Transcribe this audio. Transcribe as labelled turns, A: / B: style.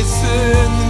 A: Karşıma